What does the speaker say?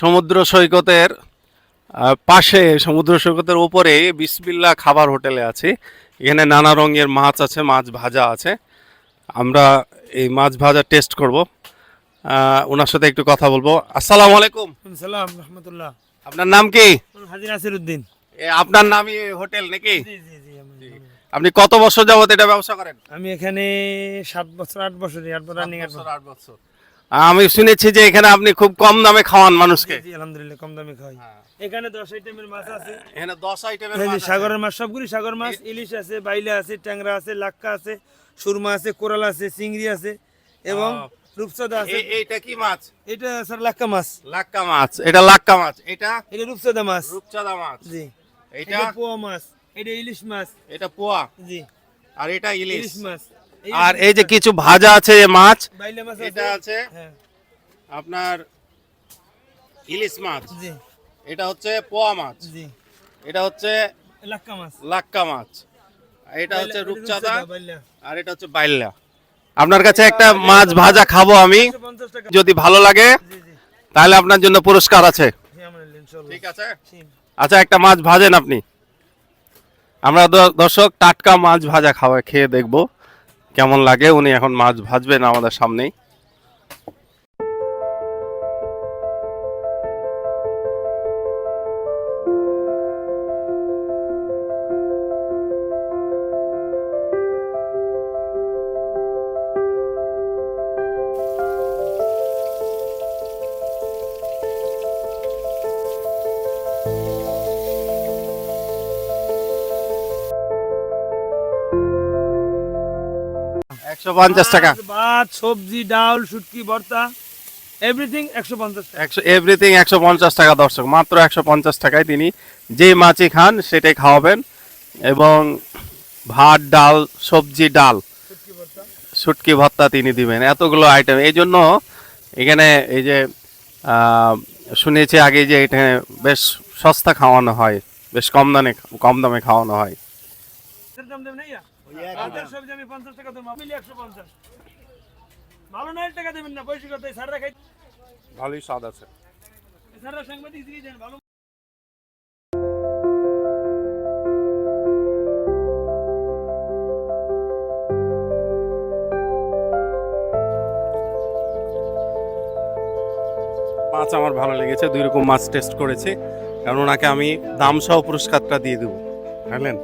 সমুদ্র সৈকতের পাশে সমুদ্র সৈকতের ওপরে বিসমিল্লা খাবার হোটেলে আছি। এখানে নানা রঙের মাছ আছে মাছ ভাজা আছে। আমরা এই মাছ ভাজা টেস্ট করব। ওনার সাথে একটু কথা বলব। আসসালামু আলাইকুম। সালাম রহমতুল্লাহ। আপনার নাম কি? হাজি নাসির উদ্দিন এ, আপনার নামই হোটেল নাকি? আপনি কত বছর যাবত এটা ব্যবসা করেন? আমি এখানে সাত বছর আট বছর আট বছর। আট বছর। আমি শুনেছি যে এখানে আপনি খুব কম দামে খাওয়ান মানুষকে। জি আলহামদুলিল্লাহ কম দামে খাই এখানে দশ আইটেমের মাছ আছে। এখানে দশ আইটেমের মাছ। সাগরের মাছ সবগুলি সাগর মাছ ইলিশ আছে বাইলা আছে ট্যাংরা আছে লাক্কা আছে সুরমা আছে কোরাল আছে চিংড়ি আছে এবং আহ। রূপচাঁদা আছে। এ- কি মাছ? এটা স্যার লাক্কা মাছ। লাক্কা মাছ। এটা লাক্কা মাছ। এটা? এটা মাছ। রূপচাঁদা মাছ। জি। এটা এটা পোয়া মাছ। এটা ইলিশ মাছ। এটা পোয়া? জি। আর এটা ইলিশ? ইলিশ মাছ। আর এই যে কিছু ভাজা আছে যে মাছ। এটা আছে হ্যাঁ। আপনার ইলিশ মাছ। এটা হচ্ছে পোয়া মাছ। এটা হচ্ছে লাক্কা মাছ। লাক্কা মাছ। এটা হচ্ছে বাইলা- রূপচাঁদা আর এটা হচ্ছে বাইল্লা আপনার কাছে একটা মাছ ভাজা খাব আমি। যদি ভালো লাগে তাহলে আপনার জন্য পুরস্কার আছে। জি আমরা ইনশাআল্লাহ ঠিক আছে? আচ্ছা একটা মাছ ভাজেন আপনি। আমরা দর্শক টাটকা মাছ ভাজা খাওয়া খেয়ে দেখব। কেমন লাগে? উনি এখন মাছ ভাজবেন আমাদের সামনেই। একশো পঞ্চাশ টাকা। ভাত সবজি ডাল শুটকি ভর্তা এভরিথিং একশো পঞ্চাশ একশো এভরিথিং একশো পঞ্চাশ টাকা দর্শক মাত্র একশো পঞ্চাশ টাকায় তিনি যে মাছই খান সেটাই খাওয়াবেন। এবং ভাত ডাল সবজি ডাল শুটকি ভর্তা। তিনি দিবেন। এতগুলো আইটেম এই জন্য এখানে এই যে শুনেছি আগে যে এখানে বেশ সস্তা খাওয়ানো হয় বেশ কম দামে কম দামে খাওয়ানো হয়। সবজি আমি পঞ্চাশ টাকা দেবো মিলি একশো পঞ্চাশ। ভালো না টাকা দেবেন না পয়সা কথা স্যাররা খাই ভালোই স্বাদ আছে। স্যাররা সাংবাদিক দিয়ে দেন ভালো মাছ আমার ভালো লেগেছে দুই রকম মাছ টেস্ট করেছি। কারণ ওনাকে আমি দাম সহ পুরস্কারটা দিয়ে দেবো। বুঝলেন